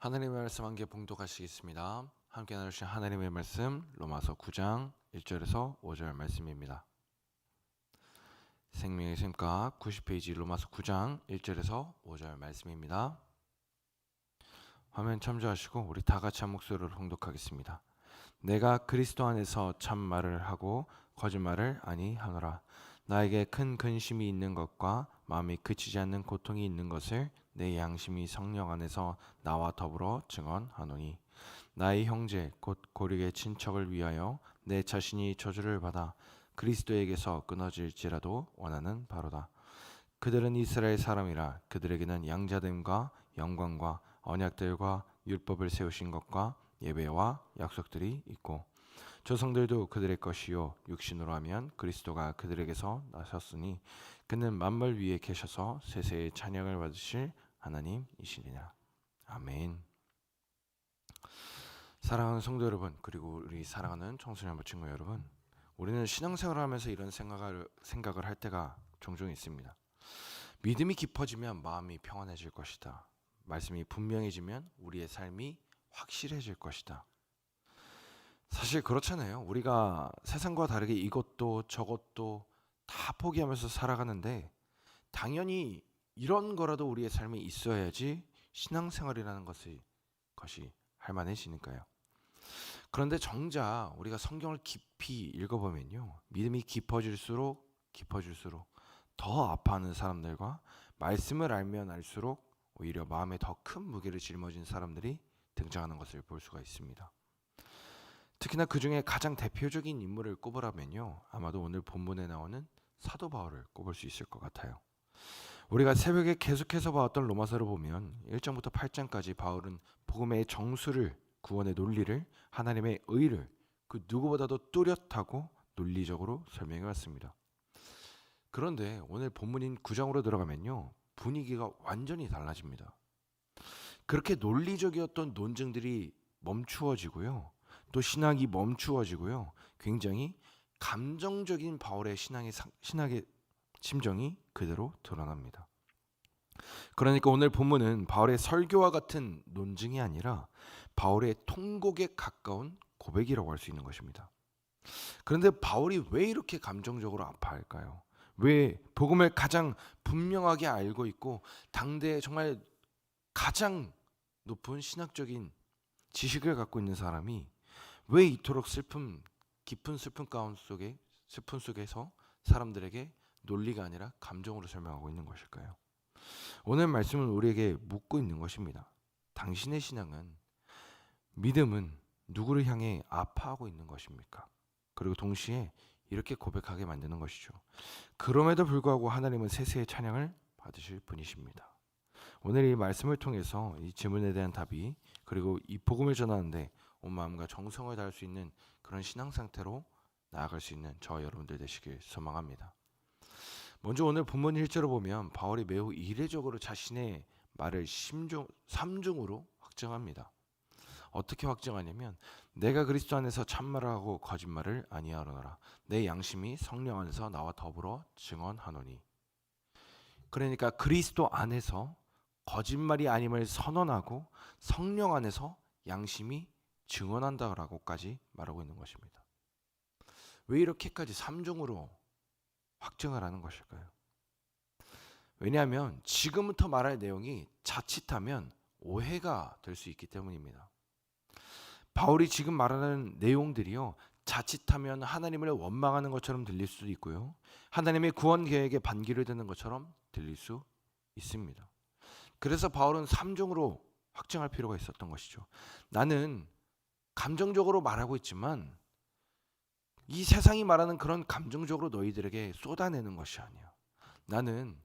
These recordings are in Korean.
하나님의 말씀 한 개 봉독하시겠습니다. 함께 나누신 하나님의 말씀 로마서 9장 1절에서 5절 말씀입니다. 생명의 샘가 90페이지 로마서 9장 1절에서 5절 말씀입니다. 화면 참조하시고 우리 다 같이 한 목소리로 봉독하겠습니다. 내가 그리스도 안에서 참 말을 하고 거짓말을 아니하노라. 나에게 큰 근심이 있는 것과 마음이 그치지 않는 고통이 있는 것을 내 양심이 성령 안에서 나와 더불어 증언하노니 나의 형제 곧 고륙의 친척을 위하여 내 자신이 저주를 받아 그리스도에게서 끊어질지라도 원하는 바로다. 그들은 이스라엘 사람이라 그들에게는 양자됨과 영광과 언약들과 율법을 세우신 것과 예배와 약속들이 있고 조성들도 그들의 것이요 육신으로 하면 그리스도가 그들에게서 나셨으니 그는 만물 위에 계셔서 세세의 찬양을 받으실 하나님이시니라 아멘. 사랑하는 성도 여러분 그리고 우리 사랑하는 청소년 친구 여러분 우리는 신앙생활을 하면서 이런 생각을 생각을 할 때가 종종 있습니다. 믿음이 깊어지면 마음이 평안해질 것이다. 말씀이 분명해지면 우리의 삶이 확실해질 것이다. 사실 그렇잖아요. 우리가 세상과 다르게 이것도 저것도 다 포기하면서 살아가는데 당연히 이런 거라도 우리의 삶에 있어야지 신앙생활이라는 것이 것이 할만해지니까요. 그런데 정작 우리가 성경을 깊이 읽어보면요, 믿음이 깊어질수록 깊어질수록 더 아파하는 사람들과 말씀을 알면 알수록 오히려 마음에 더 큰 무게를 짊어진 사람들이 등장하는 것을 볼 수가 있습니다. 특히나 그 중에 가장 대표적인 인물을 꼽으라면요, 아마도 오늘 본문에 나오는 사도 바울을 꼽을 수 있을 것 같아요. 우리가 새벽에 계속해서 봐왔던 로마서를 보면 1장부터 8장까지 바울은 복음의 정수를 구원의 논리를 하나님의 의를 그 누구보다도 뚜렷하고 논리적으로 설명해 왔습니다. 그런데 오늘 본문인 9장으로 들어가면요. 분위기가 완전히 달라집니다. 그렇게 논리적이었던 논증들이 멈추어지고요. 또 신학이 멈추어지고요. 굉장히 감정적인 바울의 신앙의 신학의 심정이 그대로 드러납니다. 그러니까 오늘 본문은 바울의 설교와 같은 논증이 아니라 바울의 통곡에 가까운 고백이라고 할 수 있는 것입니다. 그런데 바울이 왜 이렇게 감정적으로 아파할까요? 왜 복음을 가장 분명하게 알고 있고 당대에 정말 가장 높은 신학적인 지식을 갖고 있는 사람이 왜 이토록 슬픔 깊은 슬픔 가운 속에 슬픔 속에서 사람들에게 논리가 아니라 감정으로 설명하고 있는 것일까요? 오늘 말씀은 우리에게 묻고 있는 것입니다. 당신의 신앙은 믿음은 누구를 향해 아파하고 있는 것입니까? 그리고 동시에 이렇게 고백하게 만드는 것이죠. 그럼에도 불구하고 하나님은 세세의 찬양을 받으실 분이십니다. 오늘 이 말씀을 통해서 이 질문에 대한 답이 그리고 이 복음을 전하는데 온 마음과 정성을 다할 수 있는 그런 신앙 상태로 나아갈 수 있는 저 여러분들 되시길 소망합니다. 먼저 오늘 본문 1절을 보면 바울이 매우 이례적으로 자신의 말을 심중, 삼중으로 확정합니다. 어떻게 확정하냐면 내가 그리스도 안에서 참말을 하고 거짓말을 아니하노라 내 양심이 성령 안에서 나와 더불어 증언하노니 그러니까 그리스도 안에서 거짓말이 아님을 선언하고 성령 안에서 양심이 증언한다라고까지 말하고 있는 것입니다. 왜 이렇게까지 삼중으로 확증을 하는 것일까요? 왜냐하면 지금부터 말할 내용이 자칫하면 오해가 될 수 있기 때문입니다. 바울이 지금 말하는 내용들이요. 자칫하면 하나님을 원망하는 것처럼 들릴 수도 있고요. 하나님의 구원 계획에 반기를 드는 것처럼 들릴 수 있습니다. 그래서 바울은 삼종으로 확증할 필요가 있었던 것이죠. 나는 감정적으로 말하고 있지만 이 세상이 말하는 그런 감정적으로 너희들에게 쏟아내는 것이 아니야. 나는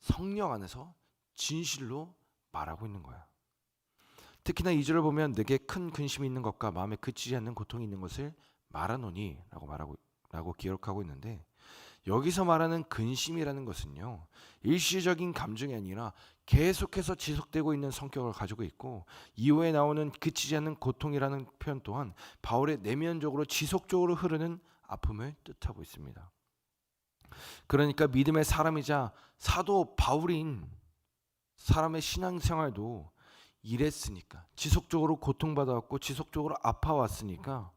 성령 안에서 진실로 말하고 있는 거야. 특히나 이 절을 보면 내게 큰 근심이 있는 것과 마음에 그치지 않는 고통이 있는 것을 말하노니라고 말하고 라고 기록하고 있는데 여기서 말하는 근심이라는 것은요 일시적인 감정이 아니라 계속해서 지속되고 있는 성격을 가지고 있고 이후에 나오는 그치지 않는 고통이라는 표현 또한 바울의 내면적으로 지속적으로 흐르는 아픔을 뜻하고 있습니다. 그러니까 믿음의 사람이자 사도 바울인 사람의 신앙생활도 일했으니까 지속적으로 고통받아왔고 지속적으로 아파왔으니까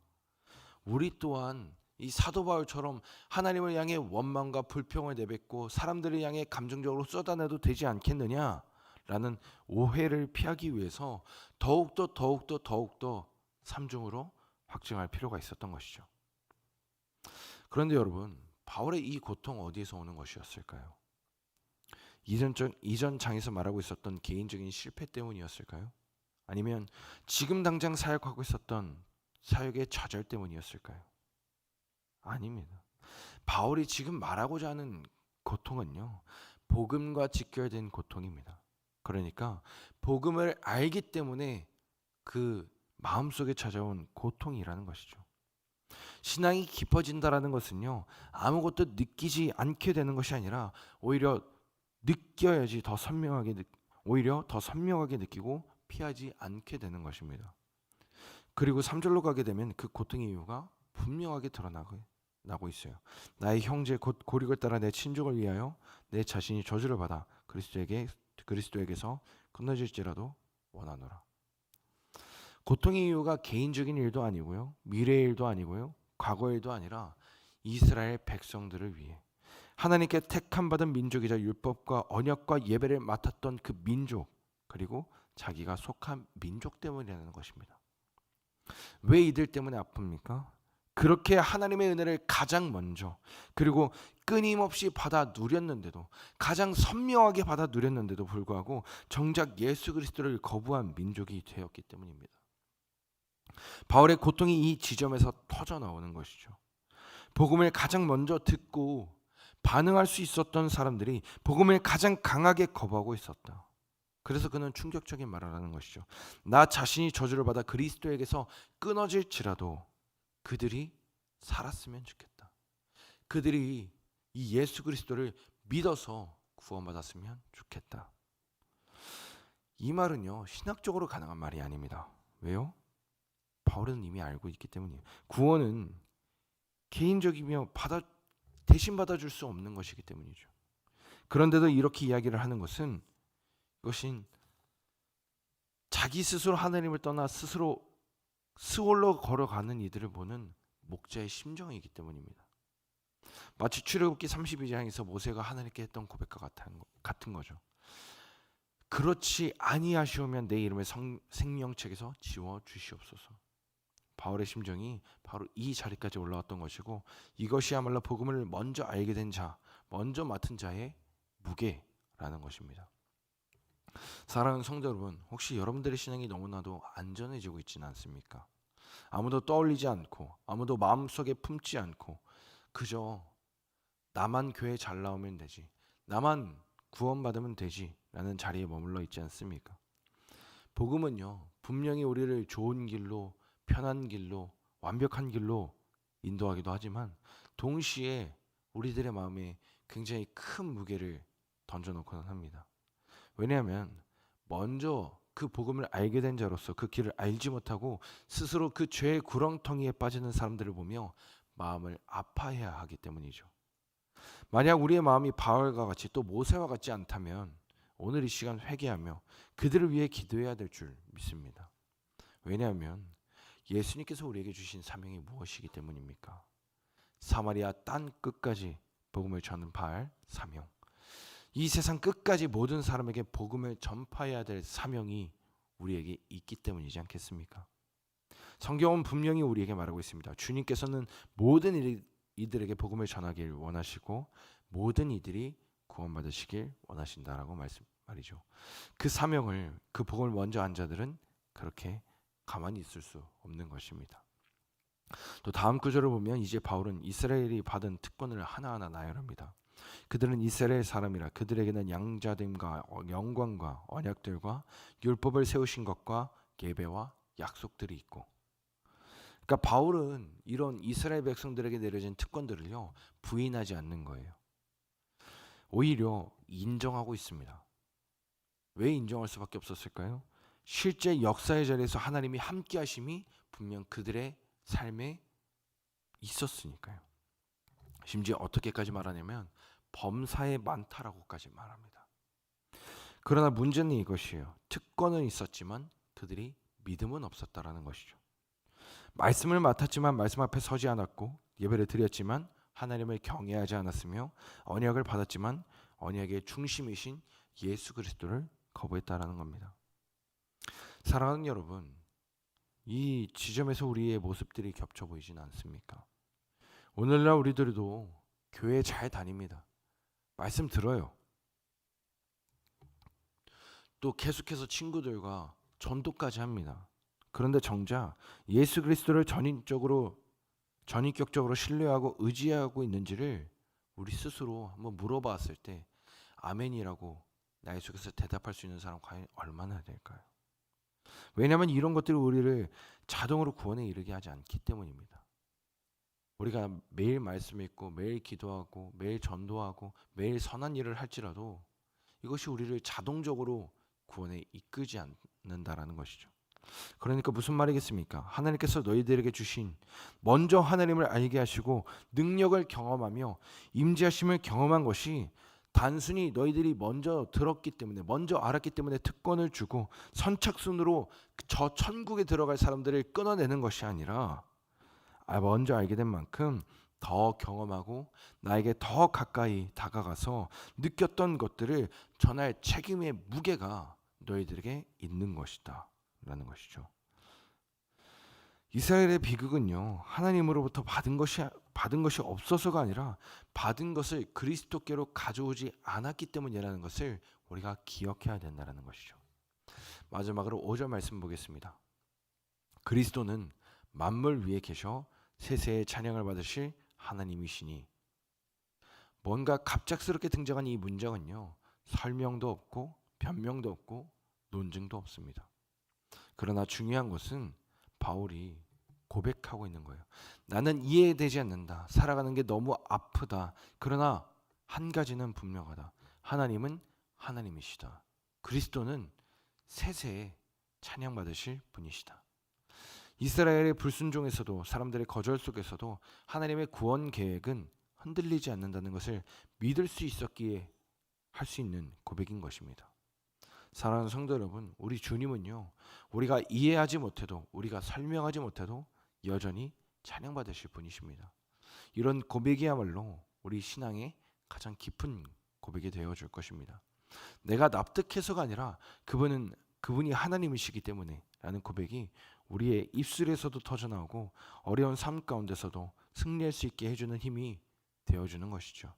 우리 또한 이 사도 바울처럼 하나님을 향해 원망과 불평을 내뱉고 사람들을 향해 감정적으로 쏟아내도 되지 않겠느냐라는 오해를 피하기 위해서 더욱더 더욱더 더욱더 삼중으로 확증할 필요가 있었던 것이죠. 그런데 여러분 바울의 이 고통 어디에서 오는 것이었을까요? 이전 이전 장에서 말하고 있었던 개인적인 실패 때문이었을까요? 아니면 지금 당장 사역하고 있었던 사역의 좌절 때문이었을까요? 아닙니다. 바울이 지금 말하고자 하는 고통은요. 복음과 직결된 고통입니다. 그러니까 복음을 알기 때문에 그 마음속에 찾아온 고통이라는 것이죠. 신앙이 깊어진다라는 것은요. 아무것도 느끼지 않게 되는 것이 아니라 오히려 느껴야지 더 선명하게 느, 오히려 더 선명하게 느끼고 피하지 않게 되는 것입니다. 그리고 3절로 가게 되면 그 고통의 이유가 분명하게 드러나고 나고 있어요. 나의 형제 곧 고릭을 따라 내 친족을 위하여 내 자신이 저주를 받아 그리스도에게 그리스도에게서 끊어질지라도 원하노라. 고통의 이유가 개인적인 일도 아니고요. 미래의 일도 아니고요. 과거의 일도 아니라 이스라엘 백성들을 위해 하나님께 택함 받은 민족이자 율법과 언약과 예배를 맡았던 그 민족 그리고 자기가 속한 민족 때문이라는 것입니다. 왜 이들 때문에 아픕니까? 그렇게 하나님의 은혜를 가장 먼저 그리고 끊임없이 받아 누렸는데도 가장 선명하게 받아 누렸는데도 불구하고 정작 예수 그리스도를 거부한 민족이 되었기 때문입니다. 바울의 고통이 이 지점에서 터져 나오는 것이죠. 복음을 가장 먼저 듣고 반응할 수 있었던 사람들이 복음을 가장 강하게 거부하고 있었다. 그래서 그는 충격적인 말을 하는 것이죠. 나 자신이 저주를 받아 그리스도에게서 끊어질지라도 그들이 살았으면 좋겠다. 그들이 이 예수 그리스도를 믿어서 구원받았으면 좋겠다. 이 말은요 신학적으로 가능한 말이 아닙니다. 왜요? 바울은 이미 알고 있기 때문이에요. 구원은 개인적이며 받아 대신 받아줄 수 없는 것이기 때문이죠. 그런데도 이렇게 이야기를 하는 것은 이것인 자기 스스로 하나님을 떠나 스스로 스홀로 걸어가는 이들을 보는 목자의 심정이기 때문입니다. 마치 출애굽기 32장에서 모세가 하나님께 했던 고백과 같은 거죠. 그렇지 아니하시오면 내 이름을 성, 생명책에서 지워 주시옵소서. 바울의 심정이 바로 이 자리까지 올라왔던 것이고 이것이야말로 복음을 먼저 알게 된 자, 먼저 맡은 자의 무게라는 것입니다. 사랑하는 성도 여러분, 혹시 여러분들의 신앙이 너무나도 안전해지고 있지는 않습니까? 아무도 떠올리지 않고 아무도 마음속에 품지 않고 그저 나만 교회 잘 나오면 되지. 나만 구원받으면 되지 라는 자리에 머물러 있지 않습니까? 복음은요. 분명히 우리를 좋은 길로 편한 길로 완벽한 길로 인도하기도 하지만 동시에 우리들의 마음에 굉장히 큰 무게를 던져놓고는 합니다. 왜냐하면 먼저 그 복음을 알게 된 자로서 그 길을 알지 못하고 스스로 그 죄의 구렁텅이에 빠지는 사람들을 보며 마음을 아파해야 하기 때문이죠. 만약 우리의 마음이 바울과 같이 또 모세와 같지 않다면 오늘 이 시간 회개하며 그들을 위해 기도해야 될 줄 믿습니다. 왜냐하면 예수님께서 우리에게 주신 사명이 무엇이기 때문입니까? 사마리아 땅 끝까지 복음을 바알 사명. 이 세상 끝까지 모든 사람에게 복음을 전파해야 될 사명이 우리에게 있기 때문이지 않겠습니까? 성경은 분명히 우리에게 말하고 있습니다. 주님께서는 모든 이들에게 복음을 전하길 원하시고 모든 이들이 구원받으시길 원하신다라고 말씀 말이죠. 그 사명을 그 복음을 먼저 한 자들은 그렇게 가만히 있을 수 없는 것입니다. 또 다음 구절을 보면 이제 바울은 이스라엘이 받은 특권을 하나하나 나열합니다. 그들은 이스라엘 사람이라 그들에게는 양자됨과 영광과 언약들과 율법을 세우신 것과 예배와 약속들이 있고 그러니까 바울은 이런 이스라엘 백성들에게 내려진 특권들을요 부인하지 않는 거예요. 오히려 인정하고 있습니다. 왜 인정할 수밖에 없었을까요? 실제 역사의 자리에서 하나님이 함께 하심이 분명 그들의 삶에 있었으니까요. 심지어 어떻게까지 말하냐면 범사에 많다라고까지 말합니다. 그러나 문제는 이것이에요. 특권은 있었지만 그들이 믿음은 없었다라는 것이죠. 말씀을 맡았지만 말씀 앞에 서지 않았고 예배를 드렸지만 하나님을 경외하지 않았으며 언약을 받았지만 언약의 중심이신 예수 그리스도를 거부했다라는 겁니다. 사랑하는 여러분, 이 지점에서 우리의 모습들이 겹쳐 보이진 않습니까? 오늘날 우리들도 교회 잘 다닙니다. 말씀 들어요. 또 계속해서 친구들과 전도까지 합니다. 그런데 정작 예수 그리스도를 전인적으로 전인격적으로 신뢰하고 의지하고 있는지를 우리 스스로 한번 물어봤을 때 아멘이라고 나의 속에서 대답할 수 있는 사람 과연 얼마나 될까요? 왜냐하면 이런 것들이 우리를 자동으로 구원에 이르게 하지 않기 때문입니다. 우리가 매일 말씀 읽고 매일 기도하고 매일 전도하고 매일 선한 일을 할지라도 이것이 우리를 자동적으로 구원에 이끄지 않는다라는 것이죠. 그러니까 무슨 말이겠습니까? 하나님께서 너희들에게 주신 먼저 하나님을 알게 하시고 능력을 경험하며 임재하심을 경험한 것이 단순히 너희들이 먼저 들었기 때문에 먼저 알았기 때문에 특권을 주고 선착순으로 저 천국에 들어갈 사람들을 끊어내는 것이 아니라 아, 먼저 알게 된 만큼 더 경험하고 나에게 더 가까이 다가가서 느꼈던 것들을 전할 책임의 무게가 너희들에게 있는 것이다. 라는 것이죠. 이스라엘의 비극은요 하나님으로부터 받은 것이 받은 것이 없어서가 아니라 받은 것을 그리스도께로 가져오지 않았기 때문이라는 것을 우리가 기억해야 된다는 것이죠. 마지막으로 5절 말씀 보겠습니다. 그리스도는 만물 위에 계셔 세세의 찬양을 받으실 하나님이시니 뭔가 갑작스럽게 등장한 이 문장은요 설명도 없고 변명도 없고 논증도 없습니다. 그러나 중요한 것은 바울이 고백하고 있는 거예요. 나는 이해되지 않는다. 살아가는 게 너무 아프다. 그러나 한 가지는 분명하다. 하나님은 하나님이시다. 그리스도는 세세에 찬양받으실 분이시다. 이스라엘의 불순종에서도 사람들의 거절 속에서도 하나님의 구원 계획은 흔들리지 않는다는 것을 믿을 수 있었기에 할 수 있는 고백인 것입니다. 사랑하는 성도 여러분, 우리 주님은요, 우리가 이해하지 못해도, 우리가 설명하지 못해도 여전히 찬양받으실 분이십니다. 이런 고백이야말로 우리 신앙의 가장 깊은 고백이 되어 줄 것입니다. 내가 납득해서가 아니라 그분은 그분이 하나님이시기 때문에 라는 고백이 우리의 입술에서도 터져 나오고 어려운 삶 가운데서도 승리할 수 있게 해주는 힘이 되어주는 것이죠.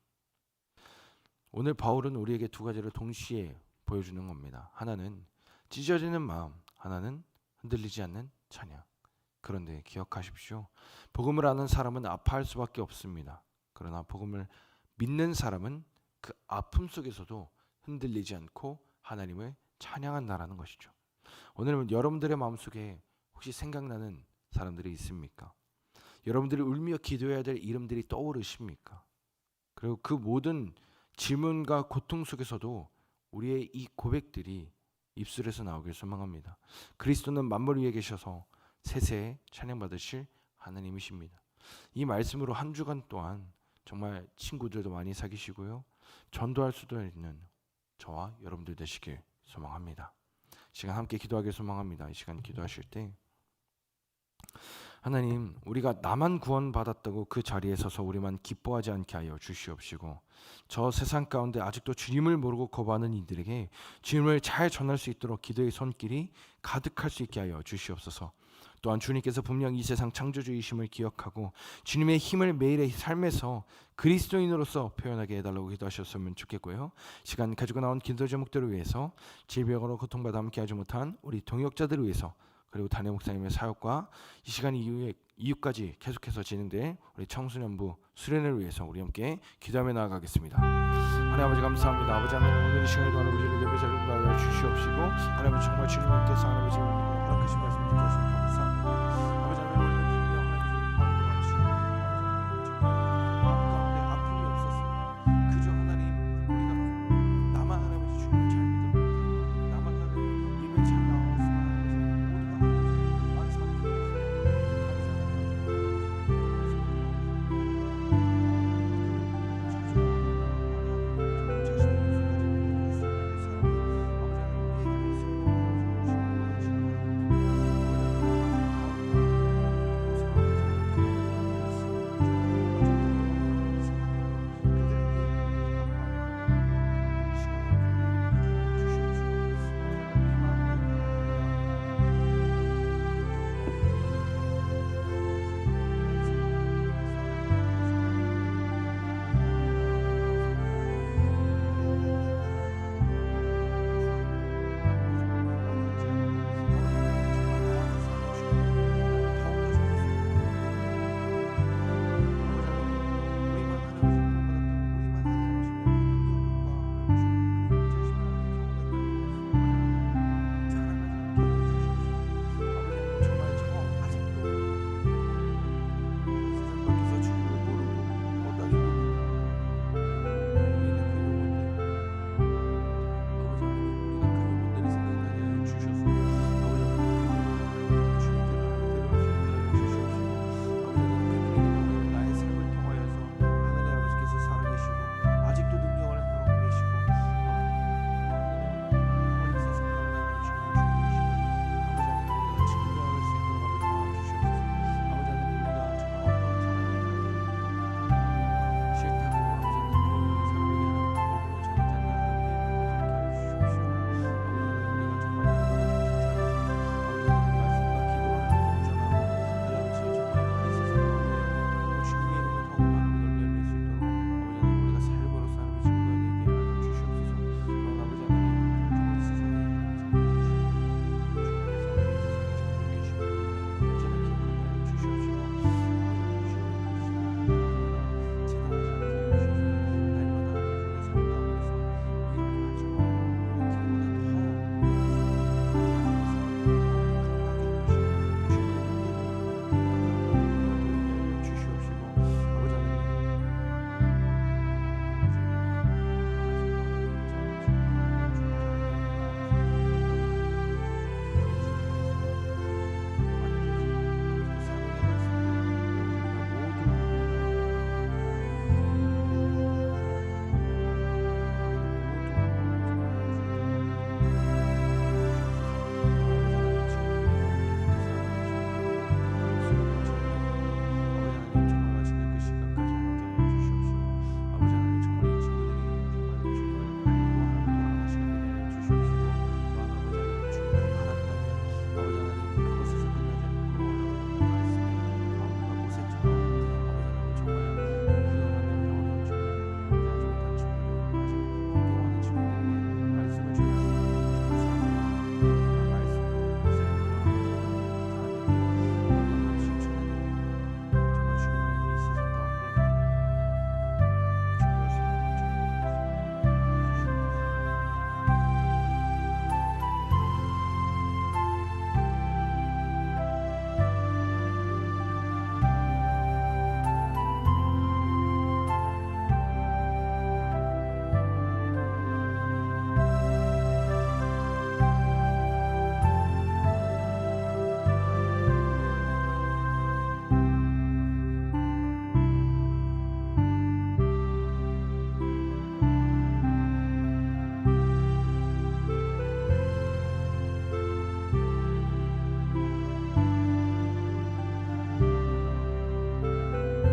오늘 바울은 우리에게 두 가지를 동시에 보여주는 겁니다. 하나는 찢어지는 마음, 하나는 흔들리지 않는 찬양. 그런데 기억하십시오. 복음을 아는 사람은 아파할 수밖에 없습니다. 그러나 복음을 믿는 사람은 그 아픔 속에서도 흔들리지 않고 하나님을 찬양한다라는 것이죠. 오늘 여러분들의 마음속에 혹시 생각나는 사람들이 있습니까? 여러분들이 울며 기도해야 될 이름들이 떠오르십니까? 그리고 그 모든 질문과 고통 속에서도 우리의 이 고백들이 입술에서 나오길 소망합니다. 그리스도는 만물 위에 계셔서 세세에 찬양 받으실 하나님이십니다. 이 말씀으로 한 주간 동안 정말 친구들도 많이 사귀시고요. 전도할 수도 있는 저와 여러분들 되시길 소망합니다. 시간 함께 기도하길 소망합니다. 이 시간 기도하실 때 하나님, 우리가 나만 구원받았다고 그 자리에 서서 우리만 기뻐하지 않게 하여 주시옵시고, 저 세상 가운데 아직도 주님을 모르고 거부하는 이들에게 주님을 잘 전할 수 있도록 기도의 손길이 가득할 수 있게 하여 주시옵소서. 또한 주님께서 분명 이 세상 창조주이심을 기억하고 주님의 힘을 매일의 삶에서 그리스도인으로서 표현하게 해달라고 기도하셨으면 좋겠고요. 시간 가지고 나온 기도 제목들을 위해서 질병으로 고통받아 함께하지 못한 우리 동역자들을 위해서 그리고 단해 목사님의 사역과 이 시간 이후에 이후까지 계속해서 진행될 우리 청소년부 수련회를 위해서 우리 함께 기도하며 나아가겠습니다. 하나님 아버지 감사합니다. 아버지 하나님 오늘 이 시간에도 하나님 우리를 예배 자리로 나와 주시옵시고 하나님 정말 주님께서 하나님 지금 허락하신 말씀 듣게 하시니 감사합니다.